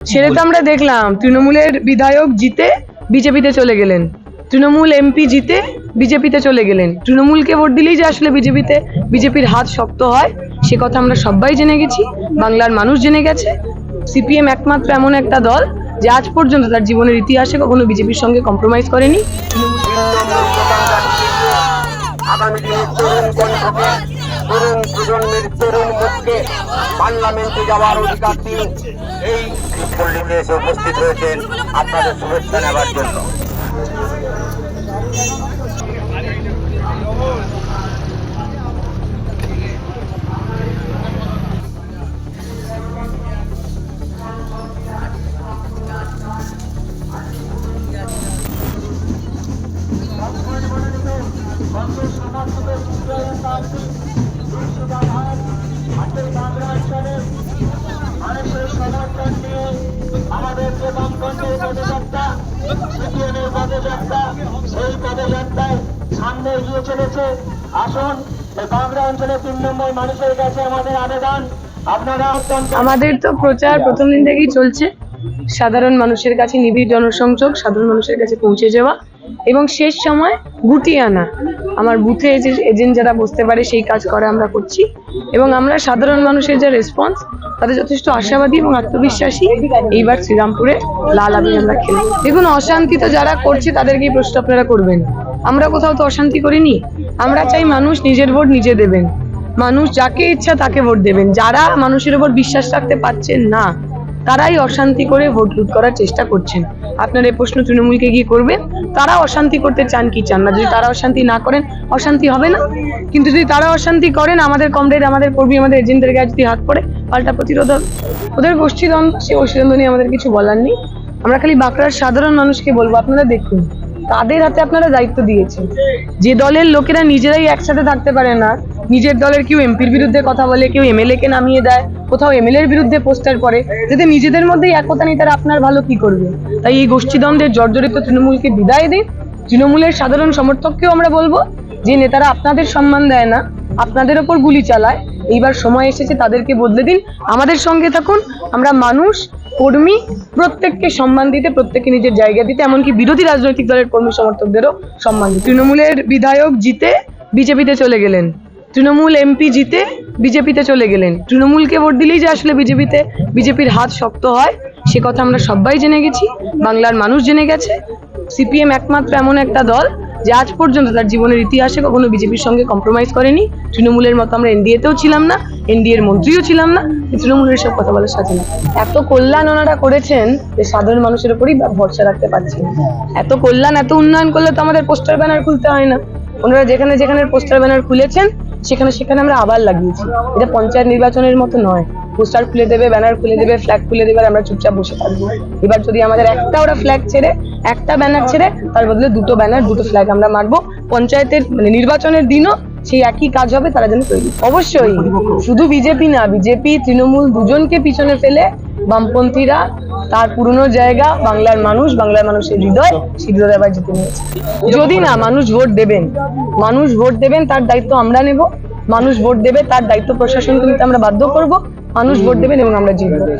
সেটা তো আমরা দেখলাম। তৃণমূলের বিধায়ক জিতে বিজেপিতে চলে গেলেন। তৃণমূল এমপি জিতে বিজেপিতে চলে গেলেন। তৃণমূলকে ভোট দিলেই যে আসলে বিজেপিতে বিজেপির হাত শক্ত হয় সে কথা আমরা সবাই জেনে গেছি। বাংলার মানুষ জেনে গেছে। সিপিএম একমাত্র এমন একটা দল যে আজ পর্যন্ত তার জীবনের ইতিহাসে কখনো বিজেপির সঙ্গে কম্প্রোমাইজ করেনি। আগামী দিনে তরুণ প্রজন্মের তরুণ মুখকে পার্লামেন্টে যাওয়ার অধিকার দিন এই পল্লীতে এসে উপস্থিত হয়েছেন আপনাদের শুভেচ্ছা নেবার জন্য। আমাদের অঞ্চলের তিন নম্বর মানুষের কাছে আমাদের আপনারা আমাদের তো প্রচার প্রথম দিন থেকেই চলছে। সাধারণ মানুষের কাছে নিবিড় জনসংযোগ, সাধারণ মানুষের কাছে পৌঁছে যাওয়া। এবং শেষ সময় গুটিয়ে আনা। আমার বুথে এজেন্ট যারা বসতে পারে, সেই কাজ করে আমরা করছি। এবং আমরা সাধারণ মানুষের যে রেসপন্স তাদের যথেষ্ট আশাবাদী এবং আত্মবিশ্বাসী। এইবার শ্রীরামপুরে লাল আবির আমরা খেলি দেখুন অশান্তি তো যারা করছে, তাদেরকে এই প্রশ্ন আপনারা করবেন। আমরা কোথাও তো অশান্তি করিনি। আমরা চাই মানুষ নিজের ভোট নিজে দেবেন। মানুষ যাকে ইচ্ছা তাকে ভোট দেবেন। যারা মানুষের উপর বিশ্বাস রাখতে পারছেন না, তারাই অশান্তি করে ভোট লুট করার চেষ্টা করছেন। আপনার এই প্রশ্ন তৃণমূলকে গিয়ে করবেন তারা অশান্তি করতে চান কি চান না? যদি তারা অশান্তি না করেন, অশান্তি হবে না। কিন্তু যদি তারা অশান্তি করেন, আমাদের কমরেড, আমাদের কর্মী, আমাদের এজেন্টদের গায়ে যদি হাত পড়ে, পাল্টা প্রতিরোধ হবে। ওদের গোষ্ঠীদ্বন্দ্ব, সেই গোষ্ঠীদ্বন্দ্ব নিয়ে আমাদের কিছু বলার নেই। আমরা খালি বাঁকড়ার সাধারণ মানুষকে বলব, আপনারা দেখুন, তাদের হাতে আপনারা দায়িত্ব দিয়েছেন। যে দলের লোকেরা নিজেরাই একসাথে থাকতে পারে না, নিজের দলের কেউ এমপির বিরুদ্ধে কথা বলে, কেউ এমএলএ কে নামিয়ে দেয় কোথাও এমএলএ এর বিরুদ্ধে পোস্টার করে যদি নিজেদের মধ্যেই একতা নেই তারা আপনার ভালো কি করবে? তাই এই গোষ্ঠীদ্বন্দ্বের জর্জরিত তৃণমূলকে বিদায় দিন তৃণমূলের সাধারণ সমর্থককেও আমরা বলব, যে নেতারা আপনাদের সম্মান দেয় না, আপনাদের ওপর গুলি চালায়। এইবার সময় এসেছে, তাদেরকে বদলে দিন। আমাদের সঙ্গে থাকুন, আমরা মানুষ, কর্মী, প্রত্যেককে সম্মান দিতে প্রত্যেককে নিজের জায়গা দিতে, এমনকি বিরোধী রাজনৈতিক দলের কর্মী সমর্থকদেরও সম্মান দিতে। তৃণমূলের বিধায়ক জিতে বিজেপিতে চলে গেলেন। তৃণমূল এমপি জিতে বিজেপিতে চলে গেলেন। তৃণমূলকে ভোট দিলেই যে আসলে বিজেপিতে বিজেপির হাত শক্ত হয়, সে কথা আমরা সবাই জেনে গেছি। বাংলার মানুষ জেনে গেছে। সিপিএম একমাত্র এমন একটা দল যে আজ পর্যন্ত তার জীবনের ইতিহাসে কখনো বিজেপির সঙ্গে কম্প্রোমাইজ করেনি। তৃণমূলের মতো আমরা এনডিএতেও ছিলাম না, এনডিএর মন্ত্রীও ছিলাম না তৃণমূলের সব কথা বলার সাথে না এত কল্যাণ ওনারা করেছেন যে সাধারণ মানুষের উপরই ভরসা রাখতে পারছেন এত কল্যাণ, এত উন্নয়ন করলে তো আমাদের পোস্টার ব্যানার খুলতে হয় না। ওনারা যেখানে যেখানে পোস্টার ব্যানার খুলেছেন সেখানে সেখানে আমরা আবার লাগিয়েছি। এটা পঞ্চায়েত নির্বাচনের মতো নয়। পোস্টার খুলে দেবে, ব্যানার খুলে দেবে ফ্ল্যাগ খুলে দেবে আমরা চুপচাপ বসে থাকব। এবার যদি আমাদের একটা ওরা ফ্ল্যাগ ছেড়ে, একটা ব্যানার ছেড়ে, তার বদলে দুটো ব্যানার, দুটো ফ্ল্যাগ আমরা মারবো। পঞ্চায়েতের মানে নির্বাচনের দিনও সেই একই কাজ হবে, তারা যেন তৈরি অবশ্যই, শুধু বিজেপি না, বিজেপি, তৃণমূল দুজনকে পিছনে ফেলে বামপন্থীরা তার পুরনো জায়গা, বাংলার মানুষ, বাংলার মানুষের হৃদয়, সেই হৃদয় আবার জিতে নিয়েছে। যদি না মানুষ ভোট দেবেন, মানুষ ভোট দেবেন, তার দায়িত্ব আমরা নেব। মানুষ ভোট দেবে, তার দায়িত্ব প্রশাসন নিতে আমরা বাধ্য করব। মানুষ ভোট দেবেন এবং আমরা জিতবো।